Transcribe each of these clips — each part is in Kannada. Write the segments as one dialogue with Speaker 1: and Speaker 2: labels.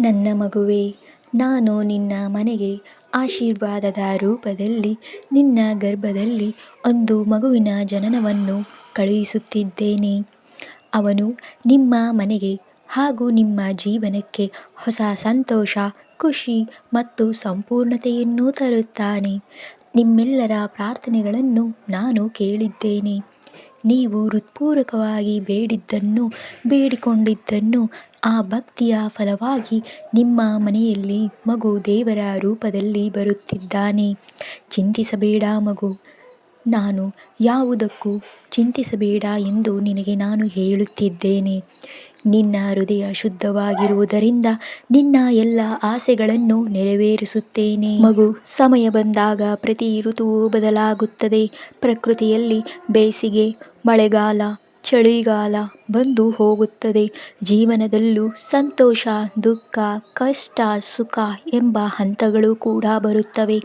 Speaker 1: ನನ್ನ ಮಗುವೇ, ನಾನು ನಿನ್ನ ಮನೆಗೆ ಆಶೀರ್ವಾದದ ರೂಪದಲ್ಲಿ, ನಿನ್ನ ಗರ್ಭದಲ್ಲಿ ಒಂದು ಮಗುವಿನ ಜನನವನ್ನು ಕಳುಹಿಸುತ್ತಿದ್ದೇನೆ. ಅವನು ನಿಮ್ಮ ಮನೆಗೆ ಹಾಗೂ ನಿಮ್ಮ ಜೀವನಕ್ಕೆ ಹೊಸ ಸಂತೋಷ, ಖುಷಿ ಮತ್ತು ಸಂಪೂರ್ಣತೆಯನ್ನು ತರುತ್ತಾನೆ. ನಿಮ್ಮೆಲ್ಲರ ಪ್ರಾರ್ಥನೆಗಳನ್ನು ನಾನು ಕೇಳಿದ್ದೇನೆ. ನೀವು ಹೃತ್ಪೂರ್ವಕವಾಗಿ ಬೇಡಿದ್ದನ್ನು, ಬೇಡಿಕೊಂಡಿದ್ದನ್ನು ಆ ಭಕ್ತಿಯ ಫಲವಾಗಿ ನಿಮ್ಮ ಮನೆಯಲ್ಲಿ ಮಗು ದೇವರ ರೂಪದಲ್ಲಿ ಬರುತ್ತಿದ್ದಾನೆ. ಚಿಂತಿಸಬೇಡ ಮಗು, ನಾನು ಯಾವುದಕ್ಕೂ ಚಿಂತಿಸಬೇಡ ಎಂದು ನಿನಗೆ ನಾನು ಹೇಳುತ್ತಿದ್ದೇನೆ. ನಿನ್ನ ಹೃದಯ ಶುದ್ಧವಾಗಿರುವುದರಿಂದ ನಿನ್ನ ಎಲ್ಲ ಆಸೆಗಳನ್ನು ನೆರವೇರಿಸುತ್ತೇನೆ. ಮಗು, ಸಮಯ ಬಂದಾಗ ಪ್ರತಿ ಋತುವು ಬದಲಾಗುತ್ತದೆ. ಪ್ರಕೃತಿಯಲ್ಲಿ ಬೇಸಿಗೆ, ಮಳೆಗಾಲ ಚಳಿಗಾಲ ಬಂದು ಹೋಗುತ್ತದೆ. ಜೀವನದಲ್ಲೂ ಸಂತೋಷ, ದುಃಖ, ಕಷ್ಟ, ಸುಖ ಎಂಬ ಹಂತಗಳು ಕೂಡ ಬರುತ್ತವೆ.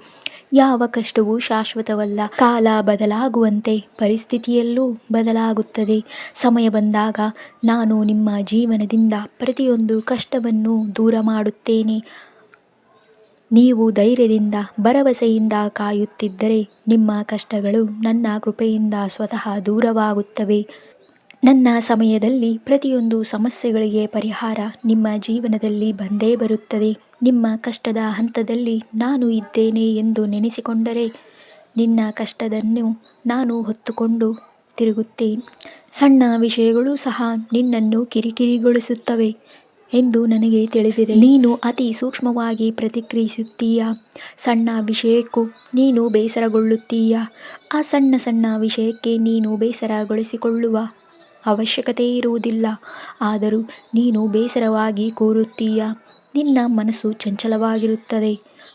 Speaker 1: ಯಾವ ಕಷ್ಟವೂ ಶಾಶ್ವತವಲ್ಲ. ಕಾಲ ಬದಲಾಗುವಂತೆ ಪರಿಸ್ಥಿತಿಯಲ್ಲೂ ಬದಲಾಗುತ್ತದೆ. ಸಮಯ ಬಂದಾಗ ನಾನು ನಿಮ್ಮ ಜೀವನದಿಂದ ಪ್ರತಿಯೊಂದು ಕಷ್ಟವನ್ನು ದೂರ ಮಾಡುತ್ತೇನೆ. ನೀವು ಧೈರ್ಯದಿಂದ, ಭರವಸೆಯಿಂದ ಕಾಯುತ್ತಿದ್ದರೆ ನಿಮ್ಮ ಕಷ್ಟಗಳು ನನ್ನ ಕೃಪೆಯಿಂದ ಸ್ವತಃ ದೂರವಾಗುತ್ತವೆ. ನನ್ನ ಸಮಯದಲ್ಲಿ ಪ್ರತಿಯೊಂದು ಸಮಸ್ಯೆಗಳಿಗೆ ಪರಿಹಾರ ನಿಮ್ಮ ಜೀವನದಲ್ಲಿ ಬಂದೇ ಬರುತ್ತದೆ. ನಿಮ್ಮ ಕಷ್ಟದ ಹಂತದಲ್ಲಿ ನಾನು ಇದ್ದೇನೆ ಎಂದು ನೆನೆಸಿಕೊಂಡರೆ ನಿನ್ನ ಕಷ್ಟದನ್ನು ನಾನು ಹೊತ್ತುಕೊಂಡು ತಿರುಗುತ್ತೇನೆ. ಸಣ್ಣ ವಿಷಯಗಳು ಸಹ ನಿನ್ನನ್ನು ಕಿರಿಕಿರಿಗೊಳಿಸುತ್ತವೆ ಎಂದು ನನಗೆ ತಿಳಿದಿದೆ. ನೀನು ಅತಿ ಸೂಕ್ಷ್ಮವಾಗಿ ಪ್ರತಿಕ್ರಿಯಿಸುತ್ತೀಯ? ಸಣ್ಣ ವಿಷಯಕ್ಕೂ ನೀನು ಬೇಸರಗೊಳ್ಳುತ್ತೀಯ? ಆ ಸಣ್ಣ ಸಣ್ಣ ವಿಷಯಕ್ಕೆ ನೀನು ಬೇಸರಗೊಳಿಸಿಕೊಳ್ಳುವ ಅವಶ್ಯಕತೆ ಇರುವುದಿಲ್ಲ. ಆದರೂ ನೀನು ಬೇಸರವಾಗಿ ಕೂರುತ್ತೀಯ. ನಿನ್ನ ಮನಸ್ಸು ಚಂಚಲವಾಗಿರುತ್ತದೆ.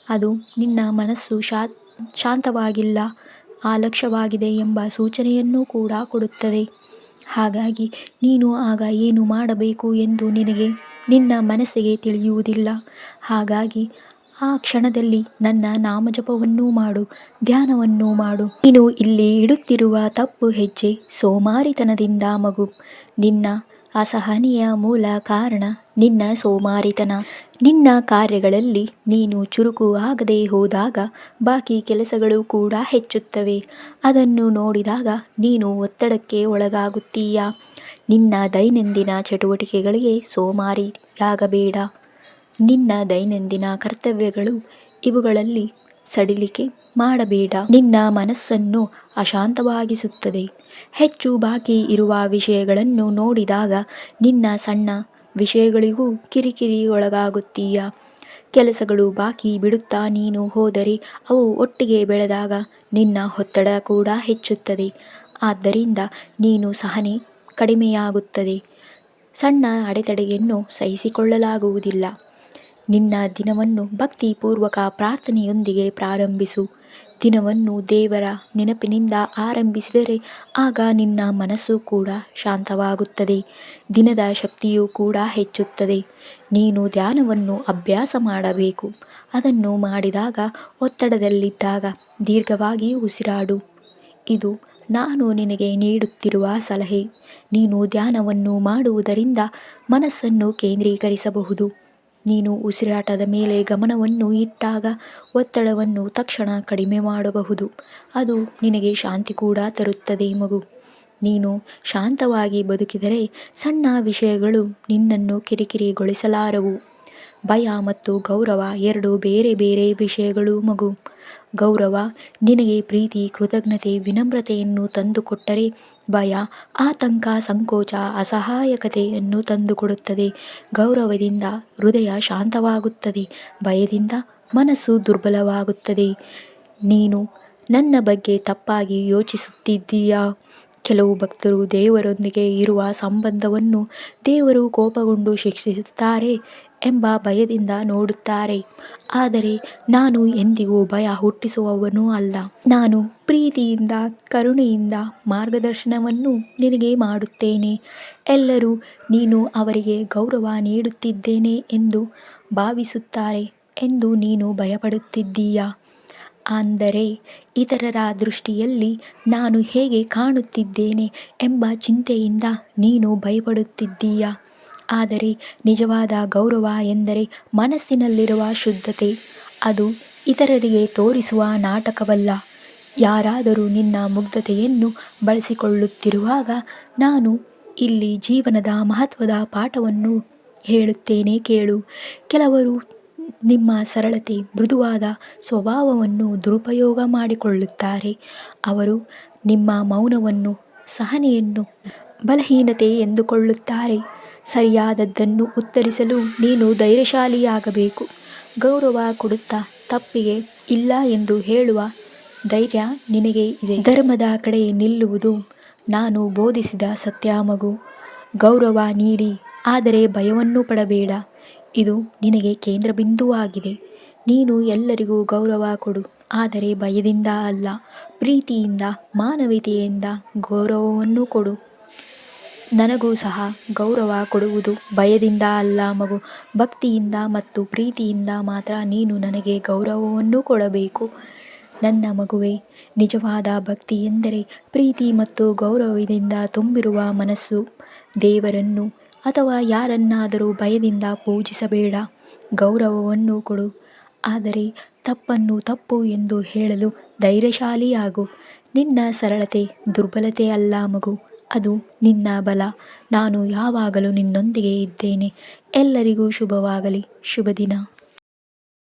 Speaker 1: ಅದು ನಿನ್ನ ಮನಸ್ಸು ಶಾಂತವಾಗಿಲ್ಲ. ಅಲಕ್ಷ್ಯವಾಗಿದೆ ಎಂಬ ಸೂಚನೆಯನ್ನು ಕೂಡ ಕೊಡುತ್ತದೆ. ಹಾಗಾಗಿ ನೀನು ಆಗ ಏನು ಮಾಡಬೇಕು ಎಂದು ನಿನಗೆ, ನಿನ್ನ ಮನಸ್ಸಿಗೆ ತಿಳಿಯುವುದಿಲ್ಲ. ಹಾಗಾಗಿ ಆ ಕ್ಷಣದಲ್ಲಿ ನನ್ನ ನಾಮಜಪವನ್ನೂ ಮಾಡು, ಧ್ಯಾನವನ್ನೂ ಮಾಡು. ನೀನು ಇಲ್ಲಿ ಇಡುತ್ತಿರುವ ತಪ್ಪು ಹೆಜ್ಜೆ ಸೋಮಾರಿತನದಿಂದ ಮಗು. ನಿನ್ನ ಅಸಹನೀಯ ಮೂಲ ಕಾರಣ ನಿನ್ನ ಸೋಮಾರಿತನ. ನಿನ್ನ ಕಾರ್ಯಗಳಲ್ಲಿ ನೀನು ಚುರುಕು ಆಗದೆ ಹೋದಾಗ ಬಾಕಿ ಕೆಲಸಗಳು ಕೂಡ ಹೆಚ್ಚುತ್ತವೆ. ಅದನ್ನು ನೋಡಿದಾಗ ನೀನು ಒತ್ತಡಕ್ಕೆ ಒಳಗಾಗುತ್ತೀಯ? ನಿನ್ನ ದೈನಂದಿನ ಚಟುವಟಿಕೆಗಳಿಗೆ ಸೋಮಾರಿಯಾಗಬೇಡ. ನಿನ್ನ ದೈನಂದಿನ ಕರ್ತವ್ಯಗಳು ಇವುಗಳಲ್ಲಿ ಸಡಿಲಿಕೆ ಮಾಡಬೇಡ. ನಿನ್ನ ಮನಸ್ಸನ್ನು ಅಶಾಂತವಾಗಿಸುತ್ತದೆ. ಹೆಚ್ಚು ಬಾಕಿ ಇರುವ ವಿಷಯಗಳನ್ನು ನೋಡಿದಾಗ ನಿನ್ನ ಸಣ್ಣ ವಿಷಯಗಳಿಗೂ ಕಿರಿಕಿರಿ ಒಳಗಾಗುತ್ತೀಯ ಕೆಲಸಗಳು ಬಾಕಿ ಬಿಡುತ್ತಾ ನೀನು ಹೋದರೆ ಅವು ಒಟ್ಟಿಗೆ ಬೆಳೆದಾಗ ನಿನ್ನ ಒತ್ತಡ ಕೂಡ ಹೆಚ್ಚುತ್ತದೆ. ಆದ್ದರಿಂದ ನೀನು ಸಹನೆ ಕಡಿಮೆಯಾಗುತ್ತದೆ. ಸಣ್ಣ ಅಡೆತಡೆಯನ್ನು ಸಹಿಸಿಕೊಳ್ಳಲಾಗುವುದಿಲ್ಲ. ನಿನ್ನ ದಿನವನ್ನು ಭಕ್ತಿಪೂರ್ವಕ ಪ್ರಾರ್ಥನೆಯೊಂದಿಗೆ ಪ್ರಾರಂಭಿಸು. ದಿನವನ್ನು ದೇವರ ನೆನಪಿನಿಂದ ಆರಂಭಿಸಿದರೆ ಆಗ ನಿನ್ನ ಮನಸ್ಸು ಕೂಡ ಶಾಂತವಾಗುತ್ತದೆ. ದಿನದ ಶಕ್ತಿಯೂ ಕೂಡ ಹೆಚ್ಚುತ್ತದೆ. ನೀನು ಧ್ಯಾನವನ್ನು ಅಭ್ಯಾಸ ಮಾಡಬೇಕು. ಅದನ್ನು ಮಾಡಿದಾಗ ಒತ್ತಡದಲ್ಲಿದ್ದಾಗ ದೀರ್ಘವಾಗಿ ಉಸಿರಾಡು. ಇದು ನಾನು ನಿನಗೆ ನೀಡುತ್ತಿರುವ ಸಲಹೆ. ನೀನು ಧ್ಯಾನವನ್ನು ಮಾಡುವುದರಿಂದ ಮನಸ್ಸನ್ನು ಕೇಂದ್ರೀಕರಿಸಬಹುದು. ನೀನು ಉಸಿರಾಟದ ಮೇಲೆ ಗಮನವನ್ನು ಇಟ್ಟಾಗ ಒತ್ತಡವನ್ನು ತಕ್ಷಣ ಕಡಿಮೆ ಮಾಡಬಹುದು. ಅದು ನಿನಗೆ ಶಾಂತಿ ಕೂಡ ತರುತ್ತದೆ ಮಗು. ನೀನು ಶಾಂತವಾಗಿ ಬದುಕಿದರೆ ಸಣ್ಣ ವಿಷಯಗಳು ನಿನ್ನನ್ನು ಕಿರಿಕಿರಿಗೊಳಿಸಲಾರವು. ಭಯ ಮತ್ತು ಗೌರವ ಎರಡು ಬೇರೆ ಬೇರೆ ವಿಷಯಗಳು ಮಗು. ಗೌರವ, ನಿನಗೆ ಪ್ರೀತಿ, ಕೃತಜ್ಞತೆ, ವಿನಮ್ರತೆಯನ್ನು ತಂದುಕೊಟ್ಟರೆ ಭಯ, ಆತಂಕ, ಸಂಕೋಚ, ಅಸಹಾಯಕತೆಯನ್ನು ತಂದುಕೊಡುತ್ತದೆ. ಗೌರವದಿಂದ ಹೃದಯ ಶಾಂತವಾಗುತ್ತದೆ, ಭಯದಿಂದ ಮನಸ್ಸು ದುರ್ಬಲವಾಗುತ್ತದೆ. ನೀನು ನನ್ನ ಬಗ್ಗೆ ತಪ್ಪಾಗಿ ಯೋಚಿಸುತ್ತಿದ್ದೀಯಾ? ಕೆಲವು ಭಕ್ತರು ದೇವರೊಂದಿಗೆ ಇರುವ ಸಂಬಂಧವನ್ನು ದೇವರು ಕೋಪಗೊಂಡು ಶಿಕ್ಷಿಸುತ್ತಾರೆ. ಎಂಬ ಭಯದಿಂದ ನೋಡುತ್ತಾರೆ. ಆದರೆ ನಾನು ಎಂದಿಗೂ ಭಯ ಹುಟ್ಟಿಸುವವನು ಅಲ್ಲ. ನಾನು ಪ್ರೀತಿಯಿಂದ, ಕರುಣೆಯಿಂದ ಮಾರ್ಗದರ್ಶನವನ್ನು ನಿನಗೆ ಮಾಡುತ್ತೇನೆ. ಎಲ್ಲರೂ ನೀನು ಅವರಿಗೆ ಗೌರವ ನೀಡುತ್ತಿದ್ದೇನೆ ಎಂದು ಭಾವಿಸುತ್ತಾರೆ ಎಂದು ನೀನು ಭಯಪಡುತ್ತಿದ್ದೀಯಾ? ಅಂದರೆ ಇತರರ ದೃಷ್ಟಿಯಲ್ಲಿ ನಾನು ಹೇಗೆ ಕಾಣುತ್ತಿದ್ದೇನೆ ಎಂಬ ಚಿಂತೆಯಿಂದ ನೀನು ಭಯಪಡುತ್ತಿದ್ದೀಯಾ? ಆದರೆ ನಿಜವಾದ ಗೌರವ ಎಂದರೆ ಮನಸ್ಸಿನಲ್ಲಿರುವ ಶುದ್ಧತೆ. ಅದು ಇತರರಿಗೆ ತೋರಿಸುವ ನಾಟಕವಲ್ಲ. ಯಾರಾದರೂ ನಿನ್ನ ಮುಗ್ಧತೆಯನ್ನು ಬಳಸಿಕೊಳ್ಳುತ್ತಿರುವಾಗ ನಾನು ಇಲ್ಲಿ ಜೀವನದ ಮಹತ್ವದ ಪಾಠವನ್ನು ಹೇಳುತ್ತೇನೆ ಕೇಳು. ಕೆಲವರು ನಿಮ್ಮ ಸರಳತೆ, ಮೃದುವಾದ ಸ್ವಭಾವವನ್ನು ದುರುಪಯೋಗ ಮಾಡಿಕೊಳ್ಳುತ್ತಾರೆ. ಅವರು ನಿಮ್ಮ ಮೌನವನ್ನು, ಸಹನೆಯನ್ನು ಬಲಹೀನತೆ ಎಂದುಕೊಳ್ಳುತ್ತಾರೆ. ಸರಿಯಾದದ್ದನ್ನು ಉತ್ತರಿಸಲು ನೀನು ಧೈರ್ಯಶಾಲಿಯಾಗಬೇಕು. ಗೌರವ ಕೊಡುತ್ತಾ ತಪ್ಪಿಗೆ ಇಲ್ಲ ಎಂದು ಹೇಳುವ ಧೈರ್ಯ ನಿನಗೆ ಇದೆ. ಧರ್ಮದ ಕಡೆ ನಿಲ್ಲುವುದು ನಾನು ಬೋಧಿಸಿದ ಸತ್ಯ ಮಗು. ಗೌರವ ನೀಡಿ, ಆದರೆ ಭಯವನ್ನು ಪಡಬೇಡ. ಇದು ನಿನಗೆ ಕೇಂದ್ರ ಬಿಂದುವಾಗಿದೆ ನೀನು ಎಲ್ಲರಿಗೂ ಗೌರವ ಕೊಡು, ಆದರೆ ಭಯದಿಂದ ಅಲ್ಲ, ಪ್ರೀತಿಯಿಂದ, ಮಾನವೀಯತೆಯಿಂದ ಗೌರವವನ್ನು ಕೊಡು. ನನಗೂ ಸಹ ಗೌರವ ಕೊಡುವುದು ಭಯದಿಂದ ಅಲ್ಲ ಮಗು. ಭಕ್ತಿಯಿಂದ ಮತ್ತು ಪ್ರೀತಿಯಿಂದ ಮಾತ್ರ ನೀನು ನನಗೆ ಗೌರವವನ್ನು ಕೊಡಬೇಕು. ನನ್ನ ಮಗುವೇ, ನಿಜವಾದ ಭಕ್ತಿ ಎಂದರೆ ಪ್ರೀತಿ ಮತ್ತು ಗೌರವದಿಂದ ತುಂಬಿರುವ ಮನಸ್ಸು. ದೇವರನ್ನು ಅಥವಾ ಯಾರನ್ನಾದರೂ ಭಯದಿಂದ ಪೂಜಿಸಬೇಡ. ಗೌರವವನ್ನು ಕೊಡು. ಆದರೆ ತಪ್ಪನ್ನು ತಪ್ಪು ಎಂದು ಹೇಳಲು ಧೈರ್ಯಶಾಲಿಯಾಗು. ನಿನ್ನ ಸರಳತೆ, ದುರ್ಬಲತೆ ಅಲ್ಲ ಮಗು. ಅದು ನಿನ್ನ ಬಲ. ನಾನು ಯಾವಾಗಲೂ ನಿನ್ನೊಂದಿಗೆ ಇದ್ದೇನೆ. ಎಲ್ಲರಿಗೂ ಶುಭವಾಗಲಿ. ಶುಭ ದಿನ